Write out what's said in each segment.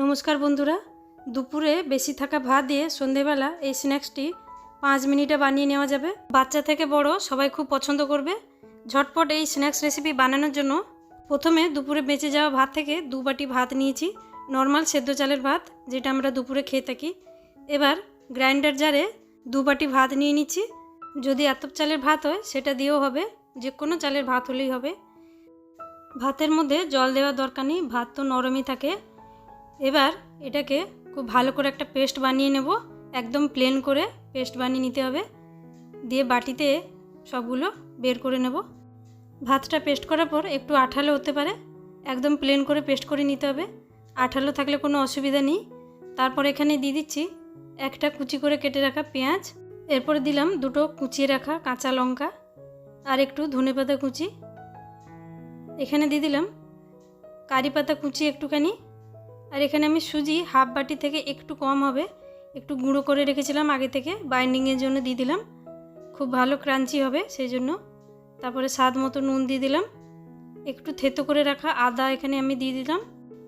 নমস্কার বন্ধুরা। দুপুরে বেশি থাকা ভাত দিয়ে সন্ধেবেলা এই স্ন্যাক্সটি পাঁচ মিনিটে বানিয়ে নেওয়া যাবে। বাচ্চা থেকে বড় সবাই খুব পছন্দ করবে। ঝটপট এই স্ন্যাক্স রেসিপি বানানোর জন্য প্রথমে দুপুরে বেঁচে যাওয়া ভাত থেকে দু বাটি ভাত নিয়েছি। নর্মাল সেদ্ধ চালের ভাত, যেটা আমরা দুপুরে খেয়ে থাকি। এবার গ্রাইন্ডার জারে দু বাটি ভাত নিয়ে নিচ্ছি। যদি এত চালের ভাত হয়, সেটা দিয়েও হবে। যে কোনো চালের ভাত হলেই হবে। ভাতের মধ্যে জল দেওয়ার দরকার নেই। ভাত তো নরমই থাকে। এবার এটাকে খুব ভালো করে একটা পেস্ট বানিয়ে নেব, একদম প্লেন করে পেস্ট বানিয়ে নিতে হবে। দিয়ে বাটিতে সবগুলো বের করে নেব। ভাতটা পেস্ট করার পর একটু আঠালো হতে পারে, একদম প্লেন করে পেস্ট করে নিতে হবে। আঠালো থাকলে কোনো অসুবিধা নেই। তারপর এখানে দিয়ে দিচ্ছি একটা কুচি করে কেটে রাখা পেঁয়াজ। এরপরে দিলাম দুটো কুচিয়ে রাখা কাঁচা লঙ্কা আর একটু ধনেপাতা কুচি। এখানে দিয়ে দিলাম কারি পাতা কুচি একটুখানি। আর এখানে আমি সুজি হাফ বাটি থেকে একটু কম হবে। একটু গুঁড়ো করে রেখেছিলাম আগে থেকে বাইন্ডিংয়ের জন্য দিয়ে দিলাম। খুব ভালো ক্রাঞ্চি হবে সেই জন্য তারপরে স্বাদ মতো নুন দিয়ে দিলাম। একটু থেতো করে রাখা আদা এখানে আমি দিয়ে দিলাম।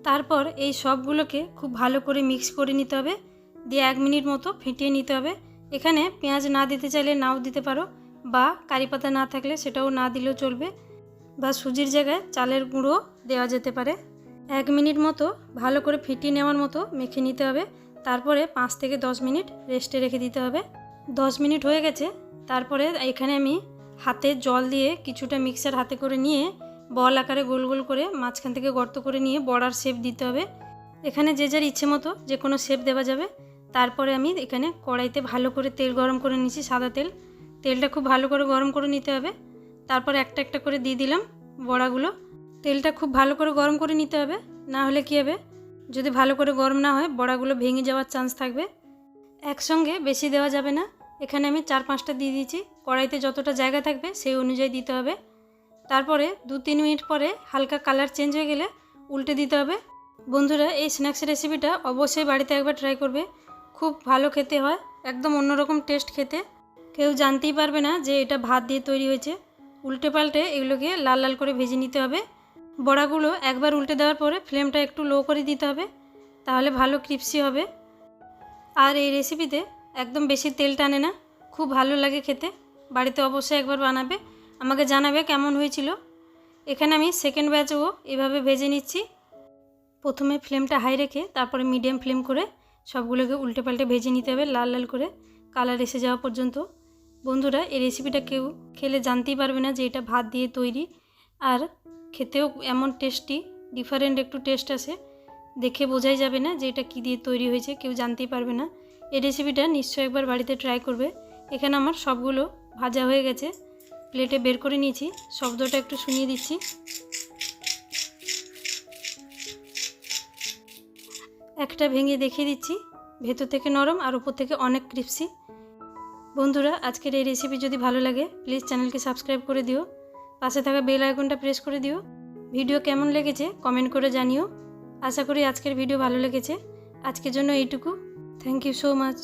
তারপর এই সবগুলোকে খুব ভালো করে মিক্স করে নিতে হবে। দিয়ে এক মিনিট মতো ফেটিয়ে নিতে হবে। এখানে পেঁয়াজ না দিতে চাইলে নাও দিতে পারো বা কারি পাতা না থাকলে সেটাও না দিলেও চলবে বা সুজির জায়গায় চালের গুঁড়ো দেওয়া যেতে পারে। এক মিনিট মতো ভালো করে ফিটিয়ে নেওয়ার মতো মেখে নিতে হবে। তারপরে পাঁচ থেকে দশ মিনিট রেস্টে রেখে দিতে হবে। দশ মিনিট হয়ে গেছে। তারপরে এখানে আমি হাতে জল দিয়ে কিছুটা মিক্সার হাতে করে নিয়ে বল আকারে গোল গোল করে মাঝখান থেকে গর্ত করে নিয়ে বড়ার শেপ দিতে হবে। এখানে যে যার ইচ্ছে মতো যে কোনো শেপ দেওয়া যাবে। তারপরে আমি এখানে কড়াইতে ভালো করে তেল গরম করে নিচ্ছি সাদা তেল। তেলটা খুব ভালো করে গরম করে নিতে হবে। তারপর একটা একটা করে দিয়ে দিলাম বড়াগুলো। তেলটা খুব ভালো করে গরম করে নিতে হবে, না হলে কী হবে? যদি ভালো করে গরম না হয়, বড়াগুলো ভেঙে যাওয়ার চান্স থাকবে। একসঙ্গে বেশি দেওয়া যাবে না। এখানে আমি চার পাঁচটা দিয়ে দিয়েছি। কড়াইতে যতটা জায়গা থাকবে, সেই অনুযায়ী দিতে হবে। তারপরে দু তিন মিনিট পরে হালকা কালার চেঞ্জ হয়ে গেলে উল্টে দিতে হবে। বন্ধুরা, এই স্ন্যাক্স রেসিপিটা অবশ্যই বাড়িতে একবার ট্রাই করবে। খুব ভালো খেতে হয়, একদম অন্যরকম টেস্ট খেতে। কেউ জানতেই পারবে না যে এটা ভাত দিয়ে তৈরি হয়েছে। উল্টে পাল্টে এগুলোকে লাল লাল করে ভেজে নিতে হবে। বড়াগুলো একবার উল্টে দেওয়ার পরে ফ্লেমটা একটু লো করে দিতে হবে, তাহলে ভালো ক্রিপসি হবে। আর এই রেসিপিতে একদম বেশি তেল টানে না, খুব ভালো লাগে খেতে। বাড়িতে অবশ্যই একবার বানাবে। আমাকে জানাবে কেমন হয়েছিল। এখানে আমি সেকেন্ড ব্যাচও এভাবে ভেজে নিচ্ছি। প্রথমে ফ্লেমটা হাই রেখে তারপরে মিডিয়াম ফ্লেম করে সবগুলোকে উল্টে পাল্টে ভেজে নিতে হবে লাল লাল করে। কালার এসে যাওয়া পর্যন্ত। বন্ধুরা, এই রেসিপিটা কেউ খেলে জানতেই পারবে না যে এটা ভাত দিয়ে তৈরি। আর খেতেও এমন টেস্টি ডিফারেন্ট একটু টেস্ট আসে দেখে বোঝাই যাবে না যে এটা কী দিয়ে তৈরি হয়েছে, কেউ জানতেই পারবে না। এই রেসিপিটা নিশ্চয়ই একবার বাড়িতে ট্রাই করবে। এখানে আমার সবগুলো ভাজা হয়ে গেছে। প্লেটে বের করে নিয়েছি। শব্দটা একটু শুনিয়ে দিচ্ছি। একটা ভেঙে দেখিয়ে দিচ্ছি। ভেতর থেকে নরম আর উপর থেকে অনেক ক্রিপসি বন্ধুরা, আজকের এই রেসিপি যদি ভালো লাগে প্লিজ চ্যানেলকে সাবস্ক্রাইব করে দিও। পাশে থাকা বেল আইকনটা প্রেস করে দিও। ভিডিও কেমন লেগেছে কমেন্ট করে জানিও। আশা করি আজকের ভিডিও ভালো লেগেছে। আজকের জন্য এইটুকু। Thank you so much